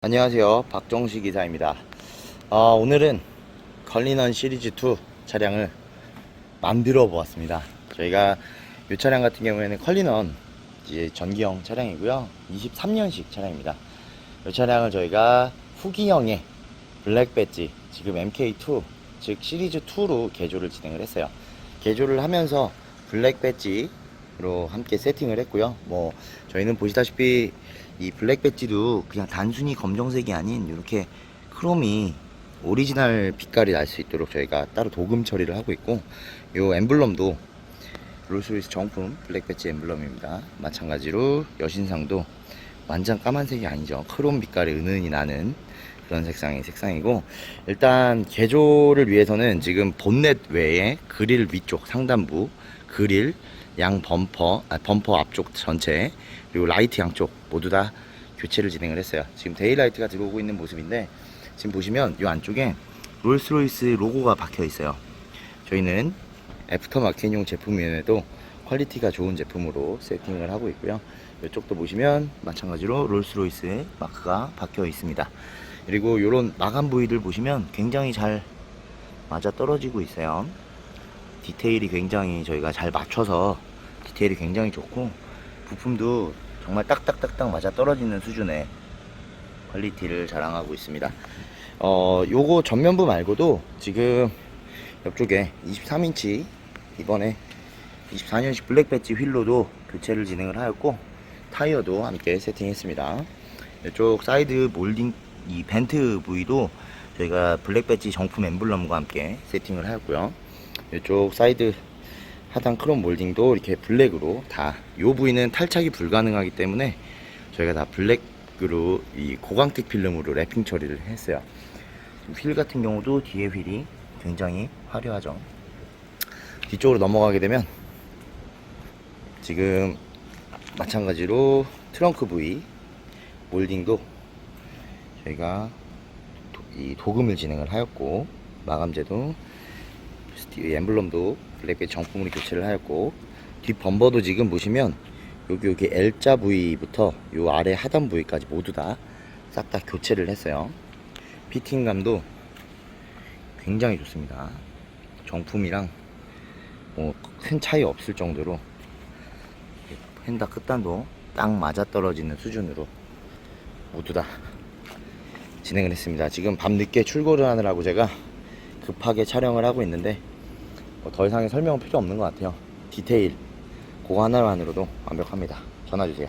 안녕하세요. 박정식 기사입니다. 어, 오늘은 컬리넌 시리즈 2 차량을 만들어 보았습니다. 저희가 이 차량 같은 경우에는 컬리넌 전기형 차량이고요. 23년식 차량입니다. 이 차량을 저희가 후기형의 블랙 배지, 지금 MK2, 즉 시리즈 2로 개조를 진행을 했어요. 개조를 하면서 블랙 배지로 함께 세팅을 했고요. 뭐, 저희는 보시다시피 이 블랙 배지도 그냥 단순히 검정색이 아닌 이렇게 크롬이 오리지널 빛깔이 날 수 있도록 저희가 따로 도금 처리를 하고 있고 요 엠블럼도 롤스로이스 정품 블랙 배지 엠블럼입니다. 마찬가지로 여신상도 완전 까만색이 아니죠. 크롬 빛깔이 은은히 나는 그런 색상의 색상이고 일단 개조를 위해서는 지금 본넷 외에 그릴 위쪽 상단부 그릴 양 범퍼 아, 범퍼 앞쪽 전체 그리고 라이트 양쪽 모두 다 교체를 진행을 했어요. 지금 데일라이트가 들어오고 있는 모습인데 지금 보시면 이 안쪽에 롤스로이스 로고가 박혀 있어요. 저희는 애프터 마켓용 제품임에도 퀄리티가 좋은 제품으로 세팅을 하고 있고요. 이쪽도 보시면 마찬가지로 롤스로이스의 마크가 박혀 있습니다. 그리고 이런 마감 부위들 보시면 굉장히 잘 맞아 떨어지고 있어요. 디테일이 굉장히 저희가 잘 맞춰서 디테일이 굉장히 좋고 부품도 정말 딱딱딱딱 맞아 떨어지는 수준의 퀄리티를 자랑하고 있습니다. 어, 요거 전면부 말고도 지금 옆쪽에 23인치 이번에 24년식 블랙 배지 휠로도 교체를 진행을 하였고 타이어도 함께 세팅했습니다. 이쪽 사이드 몰딩 이 벤트 부위도 저희가 블랙 배지 정품 엠블럼과 함께 세팅을 하였고요. 이쪽 사이드 하단 크롬 몰딩도 이렇게 블랙으로 다 이 부위는 탈착이 불가능하기 때문에 저희가 다 블랙으로 이 고광택 필름으로 랩핑 처리를 했어요. 휠 같은 경우도 뒤에 휠이 굉장히 화려하죠. 뒤쪽으로 넘어가게 되면 지금 마찬가지로 트렁크 부위 몰딩도 저희가 도, 이 도금을 진행을 하였고 마감재도 스티 엠블럼도 블랙빛 정품으로 교체를 하였고 뒷 범버도 지금 보시면 여기 여기 L자 부위부터 요 아래 하단 부위까지 모두 다싹다 교체를 했어요. 피팅감도 굉장히 좋습니다. 정품이랑 뭐 큰 차이 없을 정도로 펜다 끝단도 딱 맞아 떨어지는 수준으로 모두 다 진행을 했습니다. 지금 밤늦게 출고를 하느라고 제가 급하게 촬영을 하고 있는데 뭐 더 이상의 설명은 필요 없는 것 같아요. 디테일 그거 하나만으로도 완벽합니다. 전화 주세요.